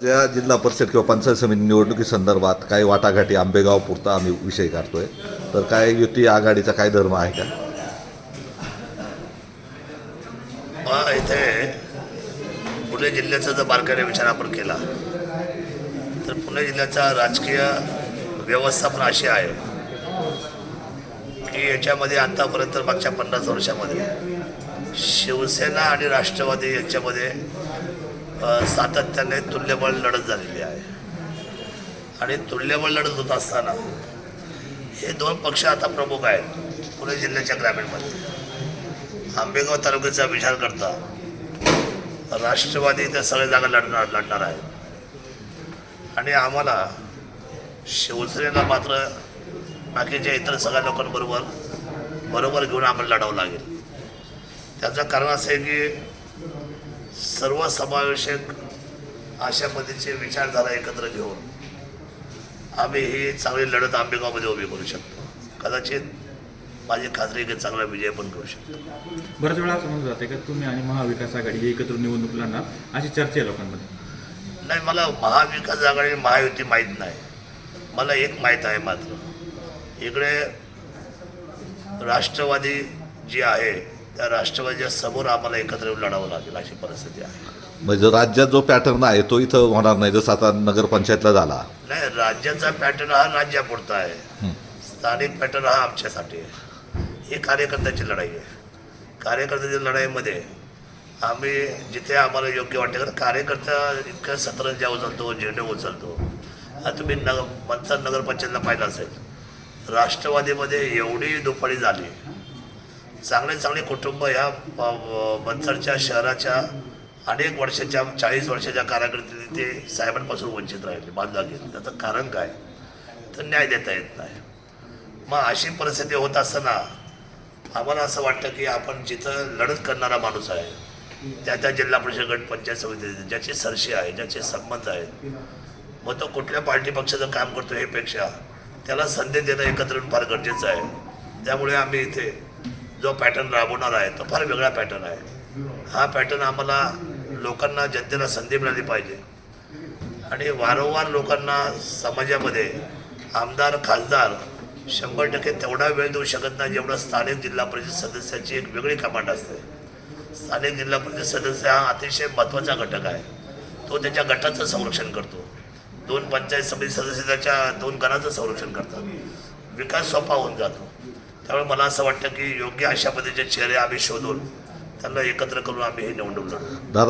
ज्या जिल्हा परिषद किंवा पंचायत समिती निवडणुकीसंदर्भात काही वाटाघाटी आंबेगाव पुरता आम्ही विषय काढतोय. तर काय युती आघाडीचा काय धर्म आहे का? इथे पुणे जिल्ह्याचा जर बारकाने विचार आपण केला तर पुणे जिल्ह्याचा राजकीय व्यवस्था पण अशी आहे की याच्यामध्ये आतापर्यंत मागच्या पन्नास वर्षामध्ये शिवसेना आणि राष्ट्रवादी यांच्यामध्ये सातत्याने तुल्यबळ लढत झालेली आहे. आणि तुल्यबळ लढत होत असताना हे दोन पक्ष आता प्रमुख आहेत पुणे जिल्ह्याच्या ग्रामीणमध्ये. आंबेगाव तालुक्याचा विचार करता राष्ट्रवादी त्या सगळ्या जागा लढणार लढणार आहे आणि आम्हाला शिवसेनेला मात्र बाकीच्या इतर सगळ्या लोकांबरोबर बरोबर घेऊन आम्हाला लढावं लागेल. त्याचं कारण असं आहे की सर्वसमावेशक अशा पद्धतीचे विचारधारा एकत्र घेऊन आम्ही ही चांगली लढत आंबेगावमध्ये उभी करू शकतो. कदाचित माझी खात्री की चांगला विजय पण करू शकतो. बऱ्याच वेळा असं जाते का तुम्ही आणि महाविकास आघाडी हे एकत्र निवडणूक लढणार अशी चर्चा आहे लोकांमध्ये. नाही मला महाविकास आघाडी महायुती माहीत नाही. मला एक माहीत आहे मात्र. इकडे राष्ट्रवादी जी आहे त्या राष्ट्रवादीच्या समोर आम्हाला एकत्र येऊन लढावं लागेल अशी परिस्थिती आहे. म्हणजे राज्यात जो पॅटर्न आहे तो इथं होणार नाही जसं आता नगरपंचायतला झाला. नाही राज्याचा पॅटर्न हा राज्यापुरता आहे. हं. स्थानिक पॅटर्न हा आमच्यासाठी आहे. ही कार्यकर्त्याची लढाई आहे. कार्यकर्त्याच्या लढाईमध्ये आम्ही जिथे आम्हाला योग्य वाटते कारण कार्यकर्ता इतकं सतरंजा उचलतो झेंडे उचलतो आता तुम्ही नगर मंथन नगरपंचायतला पाहिलं असेल. राष्ट्रवादीमध्ये एवढी दुफाळी झाली. चांगले चांगले कुटुंब ह्या प- शहराच्या अनेक वर्षाच्या चाळीस वर्षाच्या कारागिरीतील ते साहेबांपासून वंचित राहिले बांधला गेले. त्याचं कारण काय? तर न्याय देता येत नाही. मग अशी परिस्थिती होत असताना आम्हाला असं वाटतं की आपण जिथं लढत करणारा माणूस आहे त्या त्या जिल्हा परिषद गट पंचायत समिती ज्याची सरशी आहे ज्याचे संबंध आहेत मग तो कुठल्या पार्टी पक्षाचं काम करतो हे पेक्षा त्याला संधी देणं एकत्र येऊन फार गरजेचं आहे. त्यामुळे आम्ही इथे जो पॅटर्न राबवणार आहे तो फार वेगळा पॅटर्न आहे. हा पॅटर्न आम्हाला लोकांना जनतेला संधी मिळाली पाहिजे. आणि वारंवार लोकांना समाजामध्ये आमदार खासदार शंभर टक्के तेवढा वेळ देऊ शकत नाही जेवढं स्थानिक जिल्हा परिषद सदस्याची एक वेगळी कमांड असते. स्थानिक जिल्हा परिषद सदस्य हा अतिशय महत्त्वाचा घटक आहे. तो त्याच्या गटाचं संरक्षण करतो. दोन पंचायत समिती सदस्य त्याच्या दोन गणाचं संरक्षण करतात. विकास सोपा होऊन जातो. त्यामुळे मला असं वाटतं की योग्य अशा पद्धतीचे चेहरे आम्ही शोधून त्यांना एकत्र करून आम्ही हे निवडून दादा